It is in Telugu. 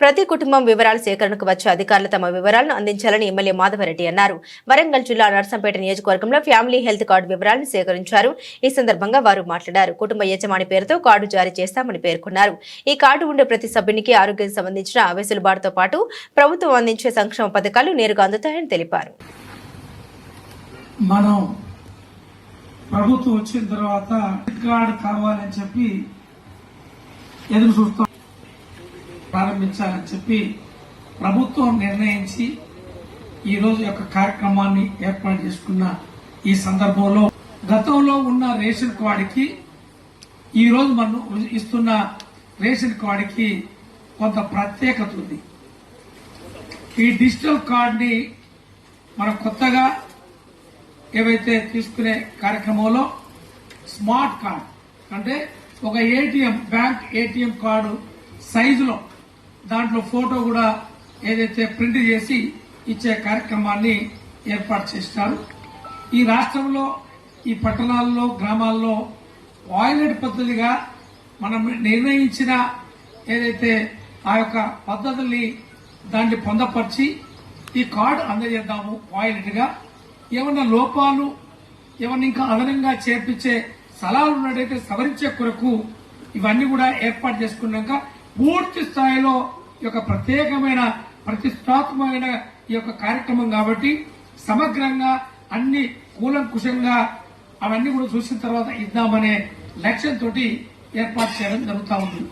ప్రతి కుటుంబం వివరాల సేకరణకు వచ్చే అధికారులు తమ వివరాలను అందించాలని ఎమ్మెల్యే మాధవరెడ్డి అన్నారు. వరంగల్ జిల్లా నర్సంపేట నియోజకవర్గంలో ఫ్యామిలీ హెల్త్ కార్డు వివరాలను సేకరించారు. ఈ సందర్భంగా వారు మాట్లాడారు. కుటుంబ యజమాని పేరుతో కార్డు జారీ చేస్తామని పేర్కొన్నారు. ఈ కార్డు ఉండే ప్రతి సభ్యునికి ఆరోగ్యం సంబంధించిన వెసులుబాటుతో పాటు ప్రభుత్వం అందించే సంక్షేమ పథకాలు నేరుగా అందుతాయని తెలిపారు. మనం ప్రభుత్వం వచ్చిన తర్వాత కార్డు కావాలని చెప్పి ఎదురు చూస్తాం. ప్రారంభించాలని చెప్పి ప్రభుత్వం నిర్ణయించి ఈ రోజు యొక్క కార్యక్రమాన్ని ఏర్పాటు చేసుకున్న ఈ సందర్భంలో గతంలో ఉన్న రేషన్ కార్డుకి ఈ రోజు మనం ఇస్తున్న రేషన్ కార్డుకి కొంత ప్రత్యేకత ఉంది. ఈ డిజిటల్ కార్డుని మనం కొత్తగా ఏవైతే తీసుకునే కార్యక్రమంలో స్మార్ట్ కార్డ్ అంటే ఒక ఏటీఎం బ్యాంక్ ఏటీఎం కార్డు సైజులో దాంట్లో ఫోటో కూడా ఏదైతే ప్రింట్ చేసి ఇచ్చే కార్యక్రమాన్ని ఏర్పాటు చేస్తారు ఈ రాష్ట్రంలో ఈ పట్టణాల్లో గ్రామాల్లో వాయిలెట్ పద్ధతిగా మనం నిర్ణయించిన ఏదైతే ఆ యొక్క పద్ధతుల్ని దాన్ని పొందపరిచి ఈ కార్డు అందజేద్దాము వాయిలెట్గా ఏమన్నా లోపాలు ఏమన్నా ఇంకా అదనంగా చేర్పించే సలహాలు ఉన్నట్టయితే సవరించే కొరకు ఇవన్నీ కూడా ఏర్పాటు చేసుకున్నాక పూర్తి స్థాయిలో ఈ యొక్క ప్రత్యేకమైన ప్రతిష్టాత్మకమైన ఈ యొక్క కార్యక్రమం కాబట్టి సమగ్రంగా అన్ని కూలంకుశంగా అవన్నీ కూడా చూసిన తర్వాత ఇద్దామనే లక్ష్యంతో ఏర్పాటు చేయడం జరుగుతూ ఉంది.